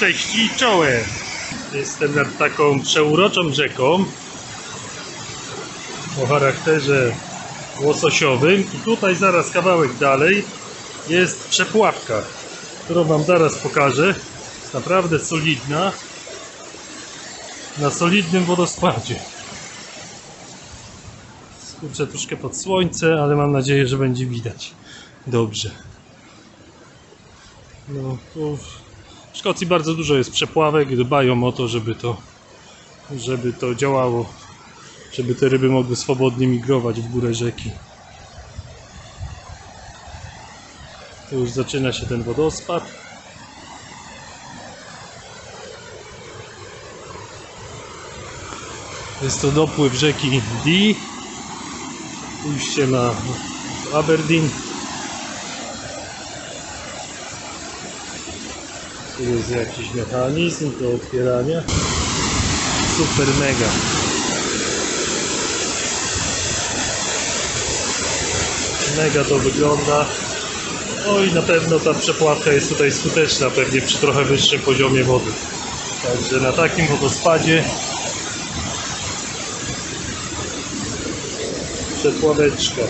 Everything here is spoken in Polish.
Cześć i czołem! Jestem nad taką przeuroczą rzeką o charakterze łososiowym i tutaj zaraz kawałek dalej jest przepławka, którą Wam zaraz pokażę. Jest naprawdę solidna, na solidnym wodospadzie. Skurczę troszkę pod słońce, ale mam nadzieję, że będzie widać dobrze. No, tu w Szkocji bardzo dużo jest przepławek, dbają o to, żeby to, żeby to działało, żeby te ryby mogły swobodnie migrować w górę rzeki. Tu już zaczyna się ten wodospad. Jest to dopływ rzeki Dee. Pójście na Aberdeen. Tu jest jakiś mechanizm do otwierania. Super mega. Mega to wygląda. No i na pewno ta przepławka jest tutaj skuteczna, pewnie przy trochę wyższym poziomie wody. Także na takim wodospadzie przepławeczka.